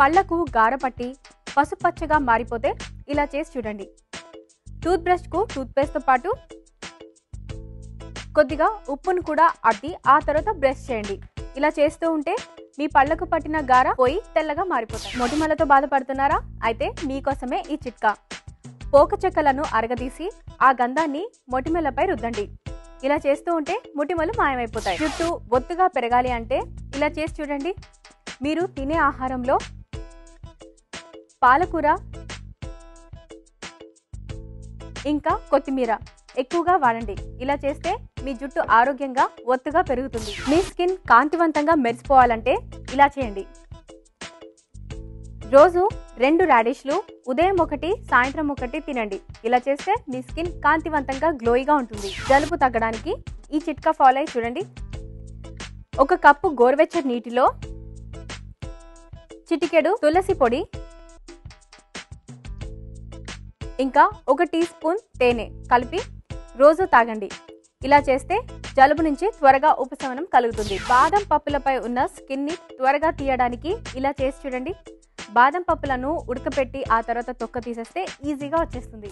పళ్ళకు గారపట్టి పసుపచ్చగా మారిపోతే ఇలా చేసి చూడండి. టూత్ బ్రష్కు టూత్ పేస్ట్తో పాటు కొద్దిగా ఉప్పును కూడా అద్ది ఆ తర్వాత బ్రష్ చేయండి. ఇలా చేస్తూ ఉంటే మీ పళ్ళకు పట్టిన గార పోయి తెల్లగా మారిపోతాయి. మొటిమలతో బాధపడుతున్నారా? అయితే మీకోసమే ఈ చిట్కా. పోక చెక్కలను అరగదీసి ఆ గంధాన్ని మొటిమలపై రుద్దండి. ఇలా చేస్తూ ఉంటే మొటిమలు మాయమైపోతాయి. జుట్టు ఒత్తుగా పెరగాలి అంటే ఇలా చేసి చూడండి. మీరు తినే ఆహారంలో పాలకూర ఇంకా కొత్తిమీర. ఎక్కువగా వాడండి. ఇలా చేస్తే మీ జుట్టు ఆరోగ్యంగా ఒత్తుగా పెరుగుతుంది. మీ స్కిన్ కాంతివంతంగా మెరిసిపోవాలంటే ఇలా చేయండి. రోజు రెండు రాడిష్లు ఉదయం ఒకటి సాయంత్రం ఒకటి తినండి. ఇలా చేస్తే మీ స్కిన్ కాంతివంతంగా గ్లోయిగా ఉంటుంది. జలుబు తగ్గడానికి ఈ చిట్కా ఫాలో అయి చూడండి. ఒక కప్పు గోరువెచ్చటి నీటిలో చిటికెడు తులసి పొడి ఇంకా ఒక టీ స్పూన్ తేనె కలిపి రోజు తాగండి. ఇలా చేస్తే జలుబు నుంచి త్వరగా ఉపశమనం కలుగుతుంది. బాదం పప్పులపై ఉన్న స్కిన్ని త్వరగా తీయడానికి ఇలా చేసి చూడండి. బాదం పప్పులను ఉడకపెట్టి ఆ తర్వాత తొక్క తీసేస్తే ఈజీగా వచ్చేస్తుంది.